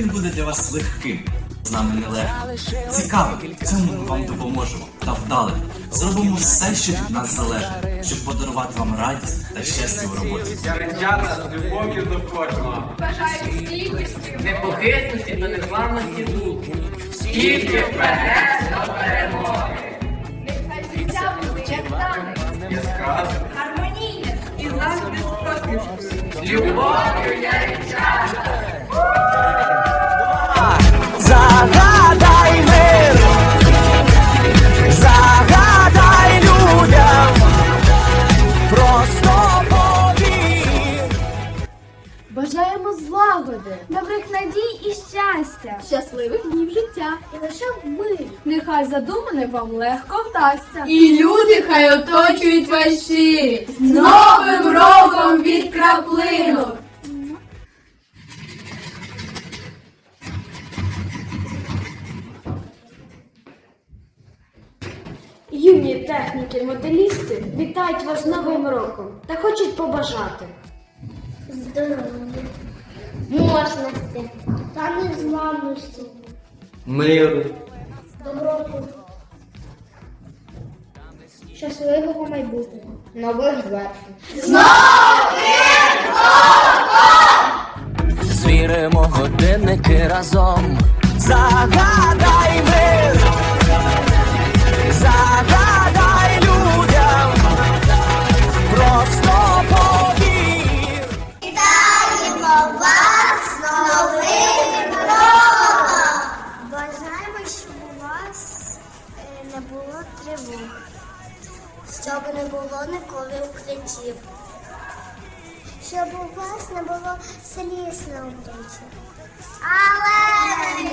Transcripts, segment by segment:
він буде для вас легким. З нами нелегко. Цікавим, в цьому ми вам допоможемо та вдалим. Зробимо все, що від нас залежить, щоб подарувати вам радість та щастя у роботі. Яричата з любов'ю до кожного. Бажаю стійкості, Непохитності та незламності духу. Тільки вперед до перемоги. нехай життя буде як танець, Яскраво. гармонійне і завжди з посмішкою. Любов'ю яричата. Загадай мир, загадай людям, просто повір. Бажаємо злагоди, добрих надій і щастя, щасливих днів життя і лише мир. Нехай задумане вам легко вдасться. І люди хай оточують вас щирі. З Новим роком від краплинок! Юні техніки моделісти вітають вас з Новим роком та хочуть побажати. здоров'я, мощності та незламності, Миру. доброту, щасливого майбутнього, нових звершень. Звіримо годинники разом. Загадай мир, загадай людям, просто повір. Вітаємо вас з новим роком! Бажаємо, щоб у вас е, не було тривог, щоб не було ніколи укриттів, щоб у вас не було сліз на. Але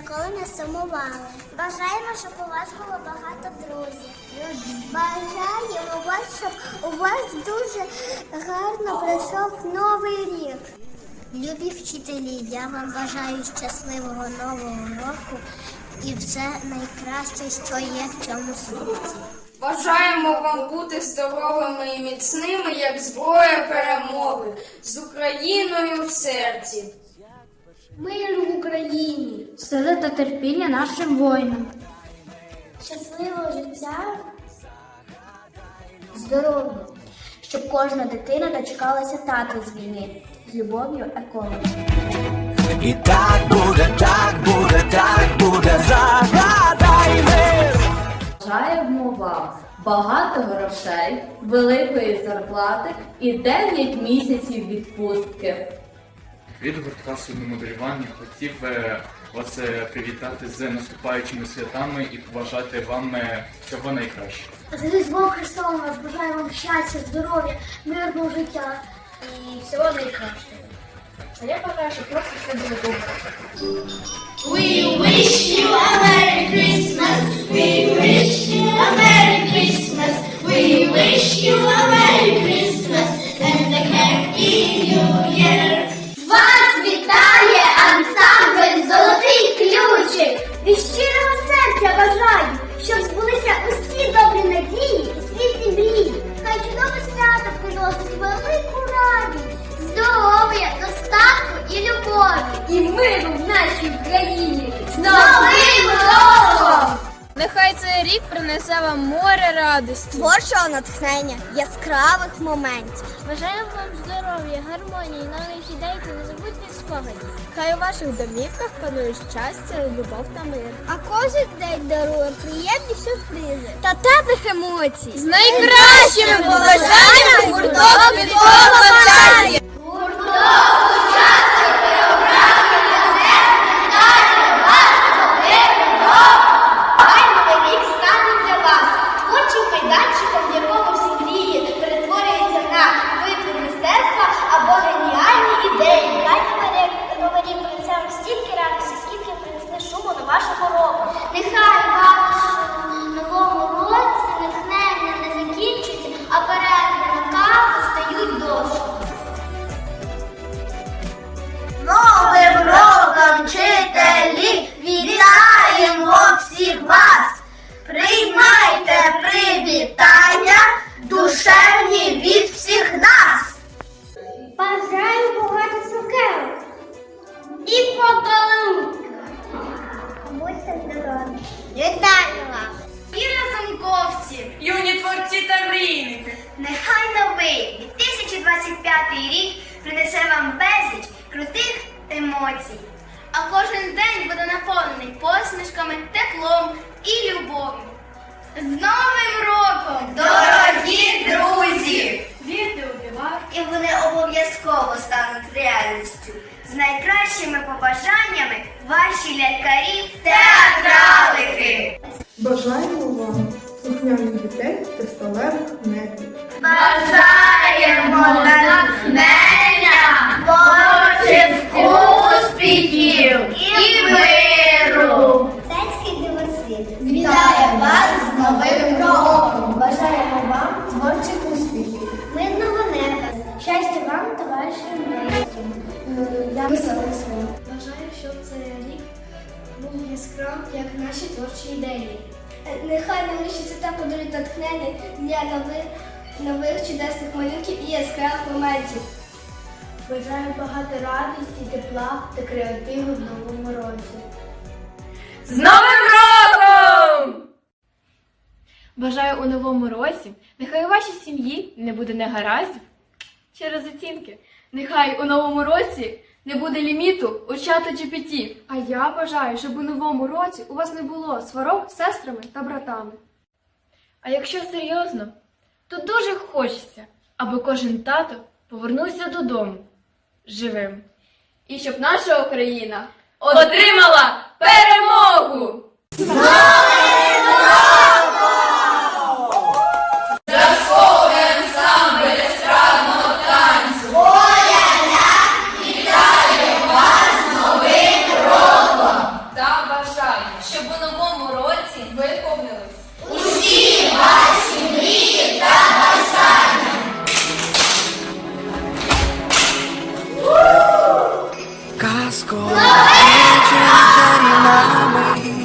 ніколи не сумували. Бажаємо, щоб у вас було багато друзів. Бажаємо вас, щоб у вас дуже гарно пройшов новий рік. Любі вчителі, я вам бажаю щасливого нового року і все найкраще, що є в цьому світі. Бажаємо вам бути здоровими і міцними, як зброя перемоги, з Україною в серці. Мир в Україні! Сили та терпіння нашим воїнам. Щасливого життя, здоров'я, щоб кожна дитина дочекалася тата з війни. З любов'ю еколог. І так буде, так буде, так буде. Загадай мир. Бажаємо вам багато грошей, великої зарплати і 9 місяців відпустки. Від гуртка судномоделювання хотів вас е, привітати з наступаючими святами і побажати вам е, всього найкращого. З Різдвом Христовим вас бажаю вам щастя, здоров'я, мирного життя і всього найкращого. А я бажаю, щоб просто все було добре. We wish you Від щирого серця бажаю, щоб збулися усі добрі надії і світлі мрії. Хай чудове свято приносить велику радість, здоров'я, достатку і любові. І миру в нашій країні. З Новим роком! Цей рік принесе вам море радості. Творчого натхнення, яскравих моментів. Бажаю вам здоров'я, гармонії, нових ідей та незабутніх спогадів. Хай у ваших домівках панує щастя, любов та мир. А кожен день дарує приємні сюрпризи та теплих емоцій. З найкращими побажаннями гурток Міського вас. Приймайте привітання, душевні від всіх нас. Бажаю багато цукерок і поколунки. Будьте здорові. Вітаю вас. І разумковці, юні творці та мрійники. Нехай новий 2025 рік принесе вам безліч крутих емоцій. А кожен день буде наповнений посмішками, теплом і любов'ю. З Новим роком, дорогі друзі! Вірте у дива. І вони обов'язково стануть реальністю. З найкращими побажаннями ваші лялькарі театралики! Бажаємо вам слухняних дітей та сталевих медів. Бажаємо як наші творчі ідеї. Нехай найближчі свята подарують натхнення для нових, нових чудесних малюнків і яскравих моментів. Бажаю багато радості, тепла та креативу в новому році. З Новим роком! Бажаю у новому році, нехай у вашій сім'ї не буде негараздів через оцінки. Нехай у новому році не буде ліміту у чата GPT. А я бажаю, щоб у новому році у вас не було сварок з сестрами та братами. А якщо серйозно, то дуже хочеться, аби кожен тато повернувся додому живим. І щоб наша Україна отримала перемогу!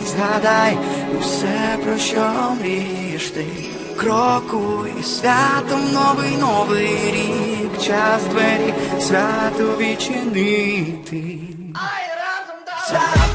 Згадай усе, про що мрієш ти. Крокуй святом новий новий рік, час двері свято відчинити. Свято